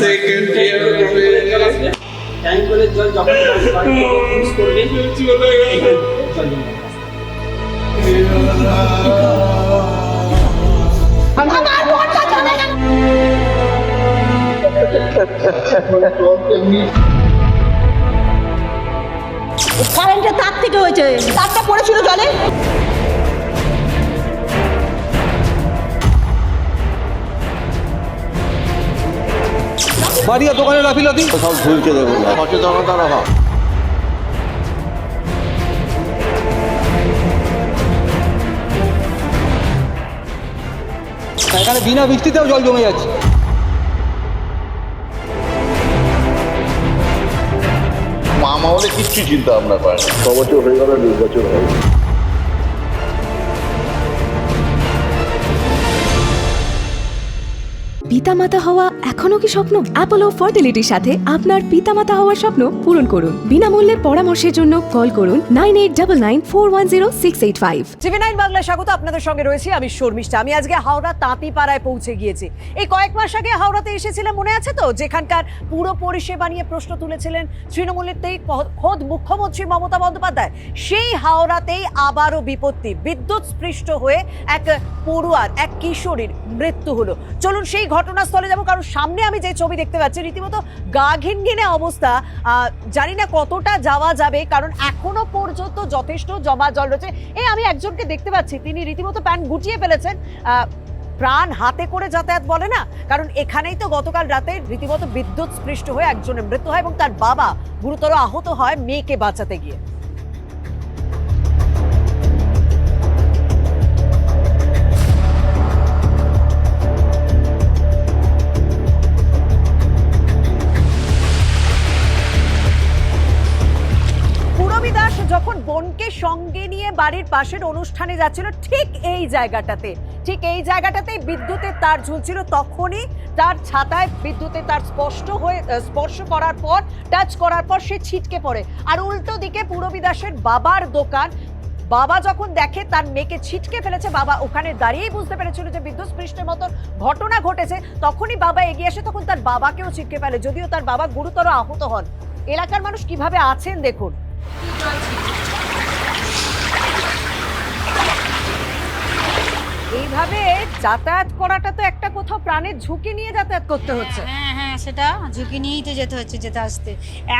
Second tank কলের জল যখন কারেন্টের তার থেকে হয়েছে। তারটা পড়েছিল জলে? বাড়ি আর দোকানে গাফিলতি সব ঝুলছে দেখুন সচেতনতার অভাব এখানে বিনা বৃষ্টিতেও জল জমে যাচ্ছে। মা মামলে কিচ্ছু চিন্তা ভাবনা করে না। ছ বছর হয়ে গেল নির্বাচন হয়ে পিতামাতা হওয়া এখনও কি স্বপ্ন? অ্যাপোলো ফার্টিলিটির সাথে আপনার পিতামাতা হওয়ার স্বপ্ন পূরণ করুন। বিনামূল্যে পরামর্শের জন্য কল করুন nine eight double nine four one zero six eight five. TV nine Bangla স্বাগত, আপনাদের সঙ্গে রয়েছি আমি শর্মিষ্ঠা। আমি আজকে হাওড়া তাঁতিপাড়ায় পৌঁছে গিয়েছি। এই কয়েক মাস আগে হাওড়াতে এসেছিলাম মনে আছে তো? যেখানকার পুরো পরিষেবা নিয়ে প্রশ্ন তুলেছিলেন তৃণমূলেরতেই ক- খোদ মুখ্যমন্ত্রী মমতা বন্দ্যোপাধ্যায়। সেই হাওড়াতেই আবারও বিপত্তি বিদ্যুৎ স্পৃষ্ট হয়ে এক পড়ুয়ার, এক কিশোরীর মৃত্যু হলো। চলুন সেই ঘটনাস্থলে যাব, কারণ সামনে আমি যে ছবি দেখতে পাচ্ছি, রীতিমতো গা ঘিনঘিনে অবস্থা। জানি না কতটা যাওয়া যাবে, কারণ এখনও পর্যন্ত যথেষ্ট জমা জল রয়েছে। এই আমি একজনকে দেখতে পাচ্ছি, তিনি রীতিমতো প্যান্ট গুটিয়ে ফেলেছেন। প্রাণ হাতে করে যাতায়াত বলে না, কারণ এখানেই তো গতকাল রাতে রীতিমতো বিদ্যুৎ স্পৃষ্ট হয়ে একজনের মৃত্যু হয় এবং তার বাবা গুরুতর আহত হয় মেয়েকে বাঁচাতে গিয়ে। যখন বোনকে সঙ্গে নিয়ে বাড়ির পাশের অনুষ্ঠানে যাচ্ছিল, ঠিক এই জায়গাটাতে, ঠিক এই জায়গাটাতেই বিদ্যুতের তার ঝুলছিল। তখনই তার ছাতায় বিদ্যুতের তার স্পষ্ট হয়ে স্পর্শ করার পর, টাচ করার পর সে ছিটকে পড়ে। আর উল্টো দিকে পূরবী দাসের বাবার দোকান, বাবা যখন দেখে তার মেয়েকে ছিটকে ফেলেছে, বাবা ওখানে দাঁড়িয়েই বুঝতে পেরেছিল যে বিদ্যুৎ স্পৃষ্টের মতন ঘটনা ঘটেছে। তখনই বাবা এগিয়ে আসে, তখন তার বাবাকেও ছিটকে ফেলে, যদিও তার বাবা গুরুতর আহত হন। এলাকার মানুষ কীভাবে আছেন দেখুন। এইভাবে যাতায়াত করাটা তো একটা কোথাও প্রাণের ঝুঁকি নিয়ে যাতায়াত করতে হচ্ছে। হ্যাঁ হ্যাঁ সেটা ঝুঁকি নিয়েই তো যেতে হচ্ছে যেতে আসতে।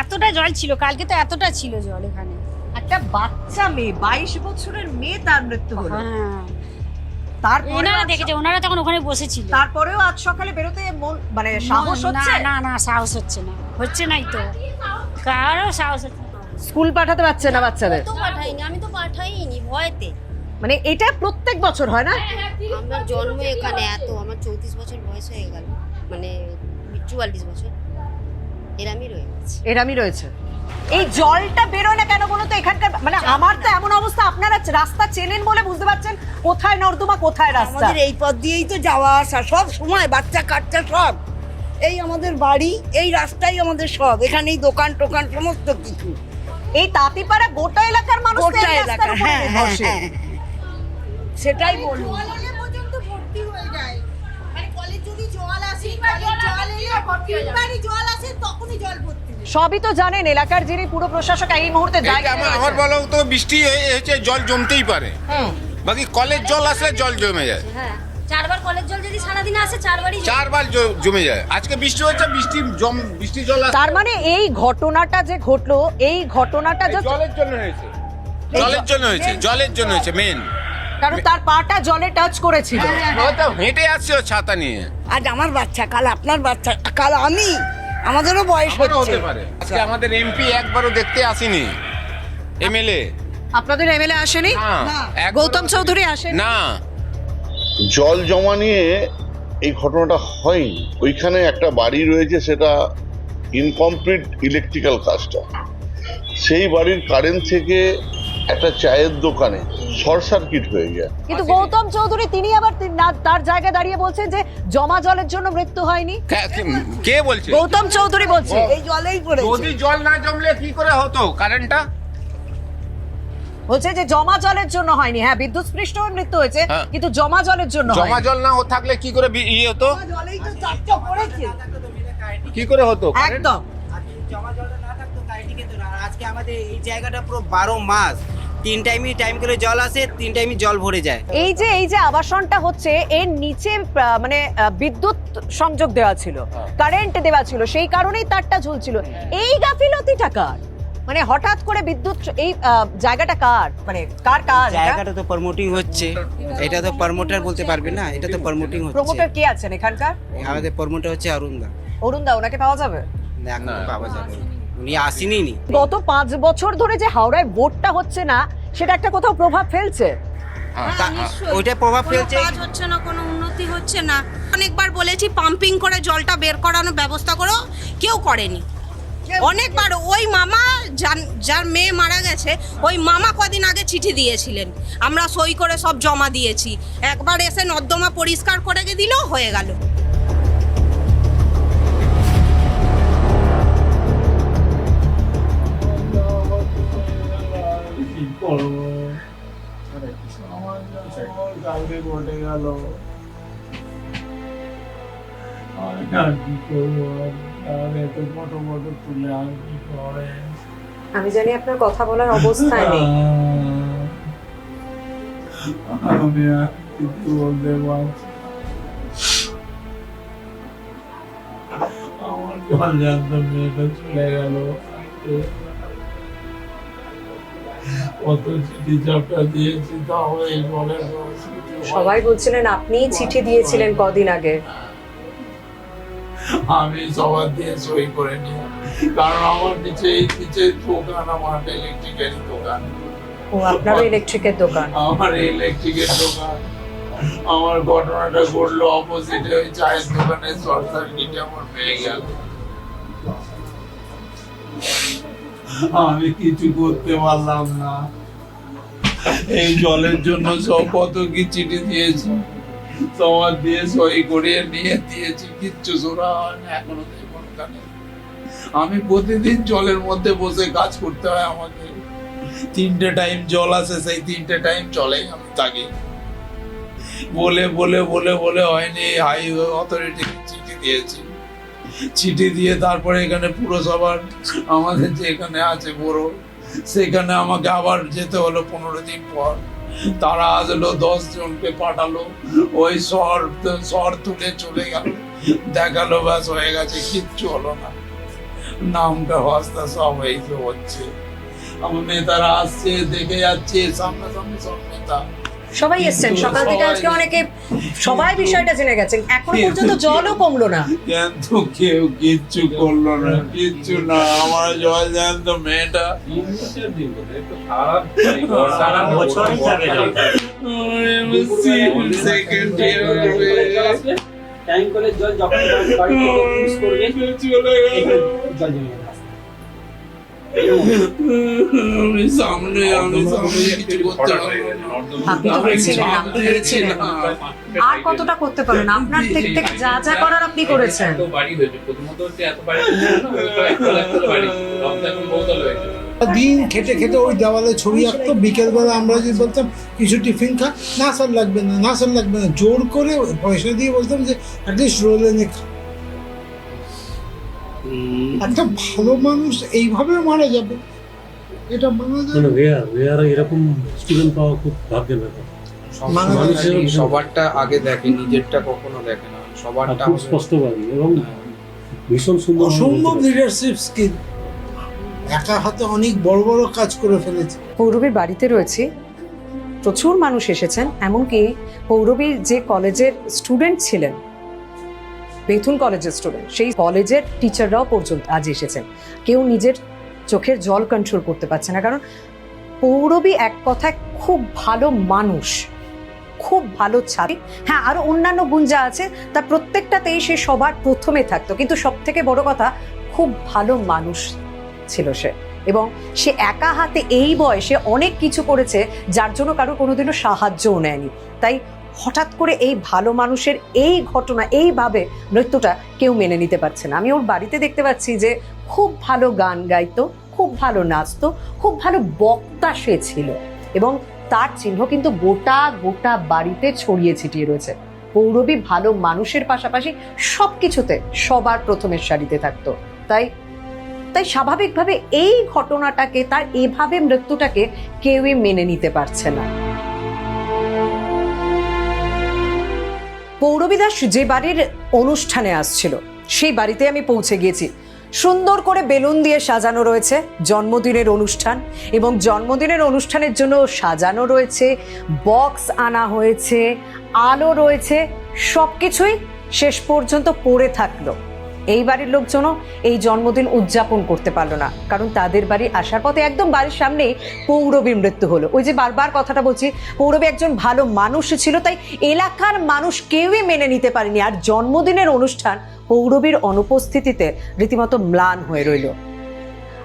এতটা জল ছিল কালকে তো এতটা ছিল জল এখানে। একটা বাচ্চা মেয়ে বাইশ বছরের মেয়ে তার মৃত্যু হলো। হ্যাঁ। তারপরে ওনারা দেখেছে ওনারা তখন ওখানে বসেছিল। তারপরেও আজ সকালে বেরোতে মানে সাহস হচ্ছে? না না সাহস হচ্ছে না। হচ্ছে নাই তো। কারও সাহস হচ্ছে স্কুল পাঠাতে পারছে না বাচ্চাদের? তো পাঠাইনি আমি তো পাঠাইনি ভয়তে। মানে এটা প্রত্যেক বছর হয় না? আমার জন্ম এখানে এত আমার চৌত্রিশ বছর বয়স হয়ে গেল। মানে চুয়াল্লিশ বছর। এরামই রয়ে গেছে। এরামই রয়েছে। এই জলটা বেরোয় না কেন বলো তো? এখানকার মানে আমার তো এমন অবস্থা আপনারা রাস্তা চেনেন বলে বুঝতে পারছেন কোথায় নর্দমা কোথায় রাস্তা। আমাদের এই পথ দিয়েই তো যাওয়া আসা সব সময় বাচ্চা কাচ্চা সব। এই আমাদের বাড়ি এই রাস্তাই আমাদের সব। এখানেই দোকান টোকান সমস্ত কিছু। এই তাঁতিপাড়া গোটা এলাকার মানুষ গোটা এলাকা উপরে হ্যাঁ হ্যাঁ হ্যাঁ। সেটাই বলি সবই তো জানেন এলাকার যিনি পুরো প্রশাসক এই মুহূর্তে আমার। বলো তো বৃষ্টি হয়ে- হয়েছে জল জমতেই পারে। হুম। বাকি কলের জল আসলে জল জমে যায়। হ্যাঁ। চারবার কলের জল যদি সারাদিন আসে চারবারই চারবার জ- জমে যায়। আজকে বৃষ্টি হচ্ছে বৃষ্টি জম বৃষ্টি জল আসছে। তার মানে এই ঘটনাটা যে ঘটলো এই ঘটনাটা যে জলের জন্য হয়েছে। জলের জন্য হয়েছে জলের জন্য হয়েছে মেন কারণ তার পাটা জলে টাচ করেছিল। হয়তো হেঁটে আসছে ও ছাতা নিয়ে। আজ আমার বাচ্চা কাল আপনার বাচ্চা কাল আমি। আমাদেরও বয়স আমারও হচ্ছে। হতে পারে। আজকে আমাদের এমপি একবারও দেখতে আসেনি। এমএলএ আপনাদের এমএলএ আসেনি? না। একবারও গৌতম চৌধুরী আসেন? না। জল জমা নিয়ে এই ঘটনাটা হয়নি। ওইখানে একটা বাড়ি রয়েছে সেটা ইনকমপ্লিট ইলেকট্রিক্যাল কাজটা সেই বাড়ির কারেন্ট থেকে একটা চায়ের দোকানে শর্ট সার্কিট হয়ে যায়। কিন্তু গৌতম চৌধুরী তিনি আবার তার জায়গায় দাঁড়িয়ে বলছেন যে জমা জলের জন্য মৃত্যু হয়নি। কে- বলছে? গৌতম চৌধুরী বলছে। এই জলেই পড়েছে যদি জল না জমলে কি করে হতো কারেন্টটা বলছে যে জমা জলের জন্য হয়নি। হ্যাঁ বিদ্যুৎ স্পৃষ্ট হয়ে মৃত্যু হয়েছে হ্যাঁ। কিন্তু জমা জলের জন্য জমা জল না থাকলে কি করে ইয়ে হতো? জলেই তো চারটা কি করে হতো? একদম। জমা না থাকতো আজকে আমাদের এই জায়গাটা পুরো বারো মাস। তিন টাইমই টাইম করে জল আসে তিন টাইমই জল ভরে যায়। এই যে এই যে আবাসনটা হচ্ছে এর নিচে মানে আহ, বিদ্যুৎ সংযোগ দেওয়া ছিল কারেন্ট দেওয়া ছিল সেই কারণেই তারটা ঝুলছিল। এই গাফিলতি কার? মানে হঠাৎ করে বিদ্যুৎ এই আহ, জায়গাটা কার? মানে কার কাজ জায়গাটা তো প্রমোটিং হচ্ছে। এটা তো প্রমোটার বলতে পারবে না এটা তো প্রমোটিং হচ্ছে। প্রমোটার কে আছেন এখানকার? আমাদের প্রমোটার হচ্ছে অরুণদা। অরুণ দা ওনাকে পাওয়া যাবে? এখন পাওয়া যাবে উনি আসেনি নি। গত পাঁচ বছর ধরে যে হাওড়ায় ভোটটা হচ্ছে না সেটা একটা কোথাও প্রভাব ফেলছে? তা- ওইটা প্রভাব ফেলছে। কাজ হচ্ছে না কোনো উন্নতি হচ্ছে না। অনেকবার বলেছি পাম্পিং করে জলটা বের করানোর ব্যবস্থা করো কেউ করেনি। অনেকবার ওই মামা যার- মেয়ে মারা গেছে, ওই মামা কদিন আগে চিঠি দিয়েছিলেন। আমরা সই করে সব জমা দিয়েছি। একবার এসে নর্দমা পরিষ্কার করে দিল, হয়ে গেল। গেল আমি জানি আপনার কথা বলার অবস্থায় নেই। আমি কিছু বলতে পারছি আমার জল মেয়েটা চলে গেল কত চিঠি চাপটা দিয়েছি তাও এই জলের সবাই বলছিলেন আপনিই চিঠি দিয়েছিলেন কদিন আগে। আমি সবার দিয়ে সই করে নিই। কারণ আমার নিচে এই নিচে দোকান আমার ইলেকট্রিকের দোকান। ও আপনারও ইলেকট্রিকের দোকান? আমার ইলেকট্রিকের দোকান। আমার ঘটনাটা ঘটলো অপোজিটে ওই চায়ের দোকানে শর্ট সার্কিটে আমার পেয়ে গেল। আমি কিছু করতে পারলাম না। এই জলের জন্য সব কত কি চিঠি দিয়েছি? সবার দিয়ে সই করিয়ে নিয়ে দিয়েছি, কিচ্ছু না এখনও ওখানে। আমি প্রতিদিন জলের মধ্যে বসে কাজ করতে হয় আমাকে। তিনটে টাইম জল আসে, সেই তিনটে টাইম চলেই আমি থাকি। বলে বলে বলে বলে হয়নি হাইওয়ে অথরিটি চিঠি দিয়েছি। চিঠি দিয়ে তারপরে এখানে পুরসভার আমাদের যে এখানে আছে বড়, সেখানে আমাকে আবার যেতে হলো পনেরো দিন পর। তারা আসলো দশ জনকে পাঠালো। ওই শহর শহর তুলে চলে গেল। দেখাল, ব্যাস হয়ে গেছে, কিচ্ছু হলো না। নামটা হস্তা সব হয়েছে হচ্ছে। আমার নেতারা আসছে, দেখে যাচ্ছে সামনে সামনে সব নেতা। সবাই এসছেন। সকাল থেকে আজকে অনেকে সবাই বিষয়টা জেনে গেছেন এখনও পর্যন্ত জলও কমলো না। কিন্তু কেউ কিচ্ছু করল না কিচ্ছু না। আমার জল জ্যান্ত মেয়েটা। করে জল যখন চলে গেল। জল জমে যাবে। আমি সামনে আমি সামনে কিছু করতে পারব না। আপনি তো গেছিলেন আপনি গেছিলেন আর কতটা করতে পারেন? আপনার দিক থেকে যা যা করার আপনি করেছেন। দিন খেটে খেটে ওই দেওয়ালে ছবি আঁকতো বিকেলবেলা আমরা যদি বলতাম কিছু টিফিন খা না স্যার লাগবে না না স্যার লাগবে না। জোর করে পয়সা দিয়ে বলতাম যে অ্যাটলিস্ট রোল এনে খা। একটা ভালো মানুষ এইভাবে মারা যাবে। এটা মানা যাবে এরকম স্টুডেন্ট পাওয়া খুব ভাগ্যের ব্যাপার। সবারটা আগে দেখে নিজেরটা কখনো দেখে না। সবারটা খুব স্পষ্টবাদী এবং ভীষণ সুন্দর অসম্ভব লিডারশিপ স্কিল একা হাতে অনেক বড় বড় কাজ করে ফেলেছে। পৌরবীর বাড়িতে রয়েছি। প্রচুর মানুষ এসেছেন এমনকি পৌরবীর যে কলেজের স্টুডেন্ট ছিলেন বেথুন কলেজের স্টুডেন্ট সেই কলেজের টিচাররাও পর্যন্ত আজ এসেছেন। কেউ নিজের চোখের জল কন্ট্রোল করতে পারছে না। কারণ পৌরবী এক কথায় খুব ভালো মানুষ, খুব ভালো ছাত্রী। হ্যাঁ আরও অন্যান্য যা আছে তার প্রত্যেকটাতেই সে সবার প্রথমে থাকতো। কিন্তু সব থেকে বড় কথা, খুব ভালো মানুষ ছিল সে। এবং সে একা হাতে এই বয়সে অনেক কিছু করেছে, যার জন্য কারও কোনোদিনও সাহায্যও নেয়নি। তাই হঠাৎ করে এই ভালো মানুষের এই ঘটনা, এইভাবে মৃত্যুটা কেউ মেনে নিতে পারছে না। আমি ওর বাড়িতে দেখতে পাচ্ছি যে খুব ভালো গান গাইতো, খুব ভালো নাচতো, খুব ভালো বক্তা সে ছিল এবং তার চিহ্ন কিন্তু গোটা গোটা বাড়িতে ছড়িয়ে ছিটিয়ে রয়েছে। পৌরবী ভালো মানুষের পাশাপাশি সব কিছুতে সবার প্রথমের সারিতে থাকতো। তাই তাই স্বাভাবিকভাবে এই ঘটনাটাকে, তার এভাবে মৃত্যুটাকে কেউই মেনে নিতে পারছে না। পৌরবী দাস যে বাড়ির অনুষ্ঠানে আসছিল, সেই বাড়িতে আমি পৌঁছে গিয়েছি। সুন্দর করে বেলুন দিয়ে সাজানো রয়েছে জন্মদিনের অনুষ্ঠান এবং জন্মদিনের অনুষ্ঠানের জন্য সাজানো রয়েছে, বক্স আনা হয়েছে, আলো রয়েছে সব কিছুই শেষ পর্যন্ত পড়ে থাকল। এই বাড়ির লোকজনও এই জন্মদিন উদযাপন করতে পারল না। কারণ তাদের বাড়ি আসার পথে একদম বাড়ির সামনেই পৌরবীর মৃত্যু হলো। ওই যে বারবার কথাটা বলছি পৌরবী একজন ভালো মানুষ ছিল তাই এলাকার মানুষ কেউই মেনে নিতে পারেনি। আর জন্মদিনের অনুষ্ঠান পৌরবীর অনুপস্থিতিতে রীতিমতো ম্লান হয়ে রইল।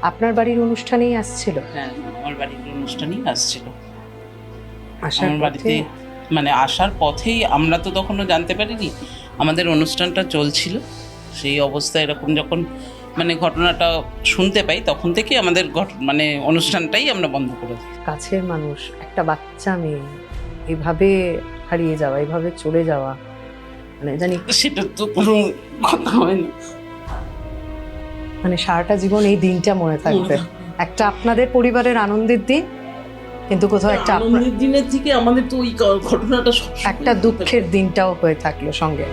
আপনার বাড়ির অনুষ্ঠানেই আসছিল? হ্যাঁ আমার বাড়ির অনুষ্ঠানেই আসছিল। আসার বাড়িতে মানে আসার পথেই আমরা তো তখনও জানতে পারিনি আমাদের অনুষ্ঠানটা চলছিল। সেই অবস্থায় এরকম যখন মানে ঘটনাটা শুনতে পাই তখন থেকেই আমাদের ঘট মানে অনুষ্ঠানটাই আমরা বন্ধ করে দিই। কাছের মানুষ একটা বাচ্চা মেয়ে এভাবে হারিয়ে যাওয়া এভাবে চলে যাওয়া মানে জানি সেটা তো কোনো কথা হয় না। মানে সারাটা জীবন এই দিনটা মনে থাকবে। একটা আপনাদের পরিবারের আনন্দের দিন কিন্তু কোথাও একটা আনন্দের দিনের থেকে আমাদের তো ওই ঘটনাটা একটা দুঃখের দিনটাও হয়ে থাকল সঙ্গে।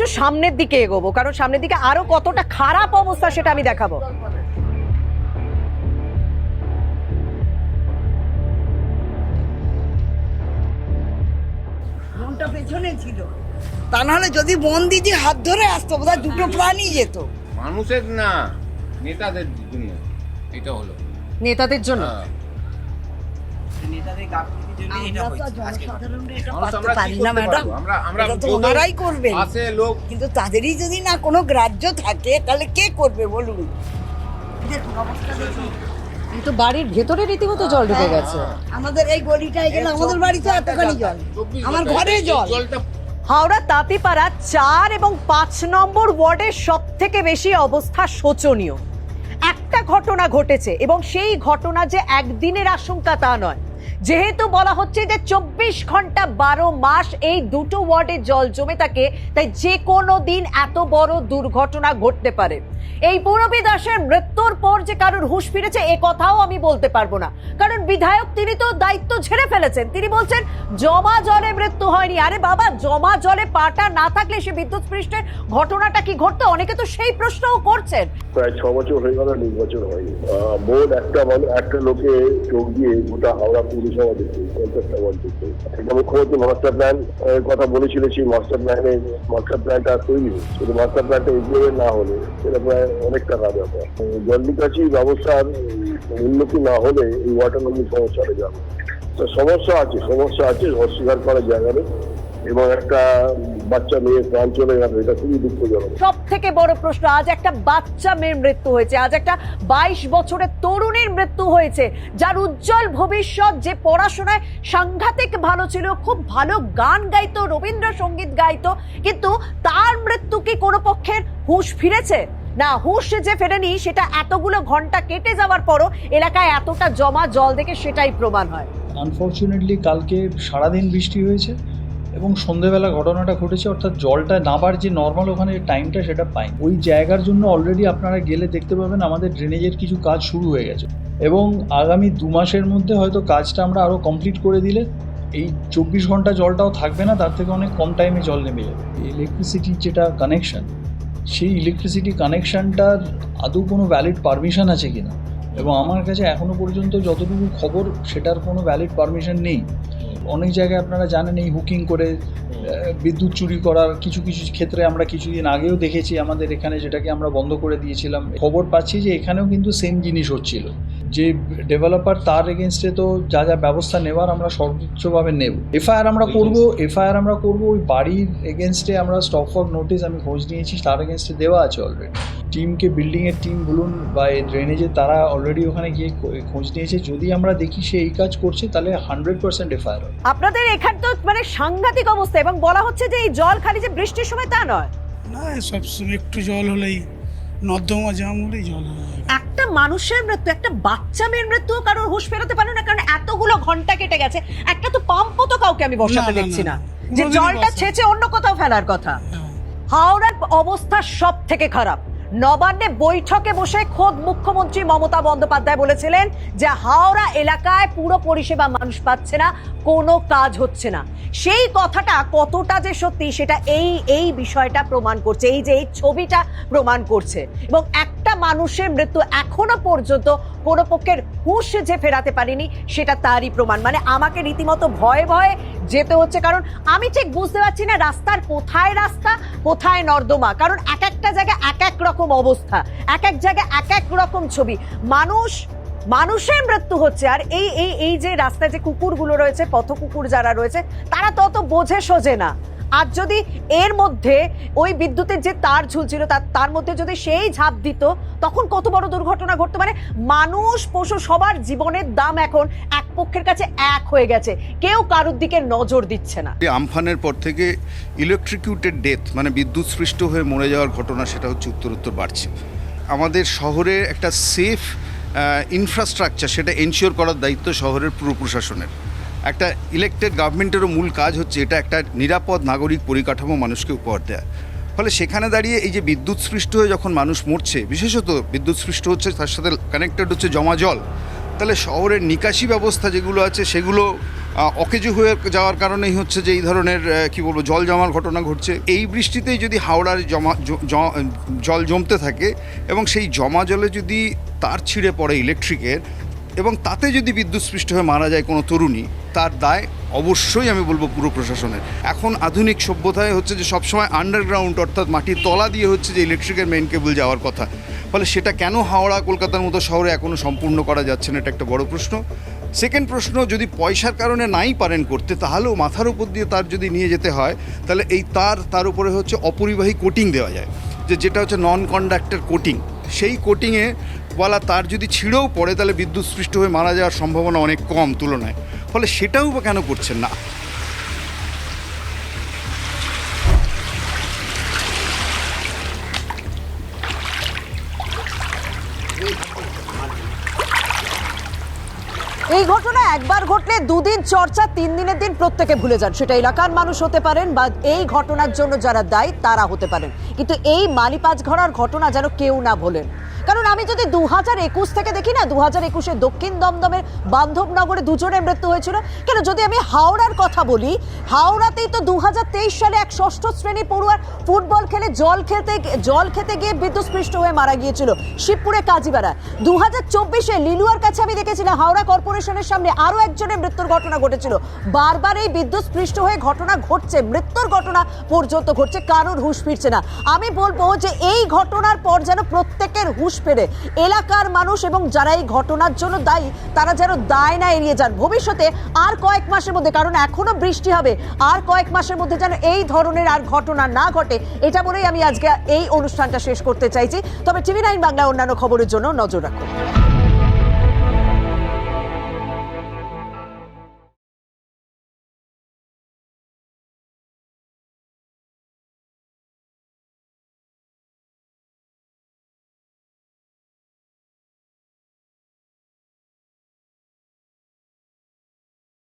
একটু সামনের দিকে এগোবো কারণ সামনের দিকে আরও কতটা খারাপ অবস্থা সেটা আমি দেখাবো। মনটা পেছনে ছিল। তা নাহলে যদি বন্দিজি হাত ধরে আসতো বোধহয় দুটো প্রাণী যেত। মানুষের না নেতাদের জন্য এটা হলো। নেতাদের জন্য? হ্যাঁ। নেতাদের গাফিলতির জন্য এটা ওনারাই করবেন। কিন্তু তাদেরই যদি না কোনো গ্রাহ্য থাকে তাহলে কে করবে বলুন? কিন্তু বাড়ির ভেতরে রীতিমতো জল ঢুকে গেছে। আমাদের এই গলিটায় গেলে আমাদের বাড়িতে এতখানি জল। আমার ঘরে জল। হাওড়া তাঁতিপাড়া চার এবং পাঁচ নম্বর ওয়ার্ডের সব থেকে বেশি অবস্থা শোচনীয়। একটা ঘটনা ঘটেছে এবং সেই ঘটনা যে একদিনের আশঙ্কা তা নয়। যেহেতু বলা হচ্ছে যে চব্বিশ ঘণ্টা বারো মাস এই দুটো ওয়ার্ডে জল জমে থাকে, তাই যে কোনো দিন এত বড় দুর্ঘটনা ঘটতে পারে। এই পূরবী দাসের মৃত্যুর পর যে কারোর হুঁশ ফিরেছে, এ কথাও আমি বলতে পারব না। কারণ বিধায়ক তিনি তো দায়িত্ব ঝেড়ে ফেলেছেন। তিনি বলছেন, জমা জলে মৃত্যু হয়নি। আরে বাবা, জমা জলে পাটা না থাকলে সে বিদ্যুৎ স্পৃষ্টের ঘটনাটা কি ঘটতো? অনেকে তো সেই প্রশ্নও করছেন। প্রায় ছ বছর হয়ে গেল নির্বাচন হয়নি। বোর্ড একটা একটা লোকে যোগ দিয়ে গোটা হাওড়া পৌরসভা মাস্টার প্ল্যান কথা সেই মাস্টার মাস্টার প্ল্যানটা তৈরি কিন্তু মাস্টার প্ল্যানটা না হলে প্রায় অনেকটা ব্যাপার ব্যবস্থার উন্নতি না হলে এই ওয়াটার লাইনের সমস্যা হয়ে যাবে। তো সমস্যা আছে সমস্যা আছে, অস্বীকার করার জায়গা নেই। এবং একটা বাচ্চা মেয়ে প্রাণ চলে গেল এটা খুবই দুঃখজনক। সব থেকে বড় প্রশ্ন আজ একটা বাচ্চা মেয়ের মৃত্যু হয়েছে আজ একটা বাইশ বছরের তরুণীর মৃত্যু হয়েছে যার উজ্জ্বল ভবিষ্যৎ যে পড়াশোনায় সাংঘাতিক ভালো ছিল খুব ভালো গান গাইতো রবীন্দ্রসঙ্গীত গাইতো কিন্তু তার মৃত্যু কি কোনো পক্ষের হুঁশ ফিরেছে? না হুঁশ যে ফেরেনি সেটা এতগুলো ঘণ্টা কেটে যাওয়ার পরও এলাকায় এতটা জমা জল দেখে সেটাই প্রমাণ হয়। আনফর্চুনেটলি কালকে সারাদিন বৃষ্টি হয়েছে। এবং সন্ধেবেলা ঘটনাটা ঘটেছে, অর্থাৎ জলটা নাবার যে নর্মাল ওখানে টাইমটা সেটা পাই ওই জায়গার জন্য অলরেডি আপনারা গেলে দেখতে পাবেন আমাদের ড্রেনেজের কিছু কাজ শুরু হয়ে গেছে। এবং আগামী দু মাসের মধ্যে হয়তো কাজটা আমরা আরও কমপ্লিট করে দিলে এই চব্বিশ ঘণ্টা জলটাও থাকবে না, তার থেকে অনেক কম টাইমে জল নেমে যাবে। ইলেকট্রিসিটির যেটা কানেকশন সেই ইলেকট্রিসিটি কানেকশানটার আদৌ কোনো ভ্যালিড পারমিশন আছে কিনা? এবং আমার কাছে এখনও পর্যন্ত যতটুকু খবর, সেটার কোনো ভ্যালিড পারমিশন নেই। অনেক জায়গায় আপনারা জানেন এই হুকিং করে বিদ্যুৎ চুরি করার কিছু কিছু ক্ষেত্রে আমরা কিছুদিন আগেও দেখেছি আমাদের এখানে যেটাকে আমরা বন্ধ করে দিয়েছিলাম। খবর পাচ্ছি যে এখানেও কিন্তু সেম জিনিস হচ্ছিল। যে ডেভেলপার তার এগেনস্টে তো যা যা ব্যবস্থা নেওয়ার আমরা সর্বোচ্চভাবে নেব। এফআইআর আমরা করব এফআইআর আমরা করব ওই বাড়ির এগেনস্টে আমরা স্টপ ফর নোটিস আমি খোঁজ নিয়েছি তার এগেনস্টে দেওয়া আছে অলরেডি টিমকে বিল্ডিংয়ের টিম বলুন বা এই ড্রেনেজের তারা অলরেডি ওখানে গিয়ে খোঁজ নিয়েছে। যদি আমরা দেখি সে এই কাজ করছে তাহলে হান্ড্রেড পার্সেন্ট এফআইআর হবে। আপনাদের এখানে তো মানে সাংঘাতিক অবস্থা। এবং বলা হচ্ছে যে এই জল খালি যে বৃষ্টির সময় তা নয়। না সব সময় একটু জল হলেই নর্দমা জাম হলেই জল হয়ে যায়। একটা মানুষের মৃত্যু একটা বাচ্চা মেয়ের মৃত্যু কারোর হুঁশ ফেরাতে পারল না কারণ এতগুলো ঘণ্টা কেটে গেছে। একটা তো পাম্পও তো কাউকে আমি বসাতে না, না, দেখছি না। যে কোনোদিনই জলটা। ছেঁচে অন্য কোথাও ফেলার কথা। হাওড়ার অবস্থা সব থেকে খারাপ। নবান্নে বৈঠকে বসে খোদ মুখ্যমন্ত্রী মমতা বন্দ্যোপাধ্যায় বলেছিলেন যে হাওড়া এলাকায় পুরো পরিষেবা মানুষ পাচ্ছে না, কোনো কাজ হচ্ছে না। সেই কথাটা কতটা যে সত্যি সেটা এই এই বিষয়টা প্রমাণ করছে, এই যে এই ছবিটা প্রমাণ করছে। এবং একটা মানুষের মৃত্যু এখনও পর্যন্ত কোনো পক্ষের হুঁশ যে ফেরাতে পারেনি সেটা তারই প্রমাণ। মানে আমাকে রীতিমতো ভয়ে ভয়ে যেতে হচ্ছে কারণ আমি ঠিক বুঝতে পারছি না রাস্তার কোথায় রাস্তা, কোথায় নর্দমা। কারণ এক একটা জায়গায় এক এক রকম অবস্থা। এক এক জায়গায় এক এক রকম ছবি। মানুষ, মানুষের মৃত্যু হচ্ছে। আর এই এই এই যে রাস্তায় যে কুকুরগুলো রয়েছে পথ কুকুর যারা রয়েছে, তারা তত বোঝে সোজে না। আর যদি এর মধ্যে ওই বিদ্যুতের যে তার ঝুলছিল, তার তার মধ্যে যদি সেই ঝাঁপ দিত, তখন কত বড় দুর্ঘটনা ঘটতে পারে? মানুষ, পশু, সবার জীবনের দাম এখন এক পক্ষের কাছে এক হয়ে গেছে। কেউ কারোর দিকে নজর দিচ্ছে না। আমফানের পর থেকে ইলেকট্রিকিউটেড ডেথ মানে বিদ্যুৎ সৃষ্ট হয়ে মরে যাওয়ার ঘটনা, সেটা হচ্ছে উত্তর উত্তর বাড়ছে। আমাদের শহরে একটা সেফ ইনফ্রাস্ট্রাকচার সেটা এনশিওর করার দায়িত্ব শহরের পুরো প্রশাসনের একটা ইলেক্টেড গভর্নমেন্টেরও মূল কাজ হচ্ছে এটা একটা নিরাপদ নাগরিক পরিকাঠামো মানুষকে উপহার দেয়া। ফলে সেখানে দাঁড়িয়ে এই যে বিদ্যুৎ সৃষ্ট হয়ে যখন মানুষ মরছে, বিশেষত বিদ্যুৎ সৃষ্ট হচ্ছে, তার সাথে কানেক্টেড হচ্ছে জমা জল, তাহলে শহরের নিকাশি ব্যবস্থা যেগুলো আছে, সেগুলো অকেজু হয়ে যাওয়ার কারণেই হচ্ছে যে এই ধরনের কি বলব, জল জমার ঘটনা ঘটছে। এই বৃষ্টিতেই যদি হাওড়ার জমা জল জমতে থাকে এবং সেই জমা জলে যদি তার ছিঁড়ে পড়ে ইলেকট্রিকের এবং তাতে যদি বিদ্যুৎ স্পৃষ্ট হয়ে, মারা যায় কোনো তরুণী, তার দায় অবশ্যই আমি বলব পুরো প্রশাসনের। এখন আধুনিক সভ্যতায় হচ্ছে যে সবসময় আন্ডারগ্রাউন্ড অর্থাৎ মাটির তলা দিয়ে হচ্ছে যে ইলেকট্রিকের মেইন কেবল যাওয়ার কথা। ফলে সেটা কেন হাওড়া, কলকাতার মতো শহরে এখনও সম্পূর্ণ করা যাচ্ছে না, এটা একটা বড় প্রশ্ন। সেকেন্ড প্রশ্ন, যদি পয়সার কারণে নাই পারেন করতে, তাহলেও মাথার উপর দিয়ে তার যদি নিয়ে যেতে হয়, তাহলে এই তার তার উপরে হচ্ছে অপরিবাহী কোটিং দেওয়া যায়। যে যেটা হচ্ছে নন কন্ডাক্টর কোটিং সেই কোটিংয়ে ওয়ালা তার যদি ছিঁড়েও পড়ে, তাহলে বিদ্যুৎ সৃষ্ট হয়ে মারা যাওয়ার সম্ভাবনা অনেক কম তুলনায়। ফলে সেটাও বা কেন করছেন না? এই ঘটনা একবার ঘটলে দুদিন চর্চা, তিন দিনের দিন প্রত্যেকে ভুলে যান। সেটা এলাকার মানুষ হতে পারেন বা এই ঘটনার জন্য যারা দায়ী, তারা হতে পারেন। কিন্তু এই মালিপাজ ঘরার ঘটনা যেন কেউ না ভোলেন। কারণ আমি যদি দু হাজার একুশ থেকে দেখি না দু হাজার একুশে দক্ষিণ দমদমের বান্ধবনগরে দুজনের মৃত্যু হয়েছিল। কেন, যদি আমি হাওড়ার কথা বলি, হাওড়াতেই তো দু হাজার তেইশ সালে এক ষষ্ঠ শ্রেণি পড়ুয়ার ফুটবল খেলে জল খেতে জল খেতে গিয়ে বিদ্যুৎস্পৃষ্ট হয়ে মারা গিয়েছিল শিবপুরে কাজীপাড়া দু হাজার চব্বিশে লিলুয়ার কাছে আমি দেখেছিলাম হাওড়া কর্পোরেশনের সামনে আরও একজনের মৃত্যুর ঘটনা ঘটেছিল। বারবার এই বিদ্যুৎস্পৃষ্ট হয়ে ঘটনা ঘটছে, মৃত্যুর ঘটনা পর্যন্ত ঘটছে, কারোর হুঁশ ফিরছে না। আমি বলব যে এই ঘটনার পর যেন প্রত্যেকের হুঁশ ফেরে এলাকার মানুষ এবং যারা এই ঘটনার জন্য দায়ী, তারা যেন দায় না এড়িয়ে যান। ভবিষ্যতে আর কয়েক মাসের মধ্যে, কারণ এখনও বৃষ্টি হবে, আর কয়েক মাসের মধ্যে যেন এই ধরনের আর ঘটনা না ঘটে, এটা বলেই আমি আজকে এই অনুষ্ঠানটা শেষ করতে চাইছি। তবে টিভি নাইন বাংলা অন্যান্য খবরের জন্য নজর রাখুন।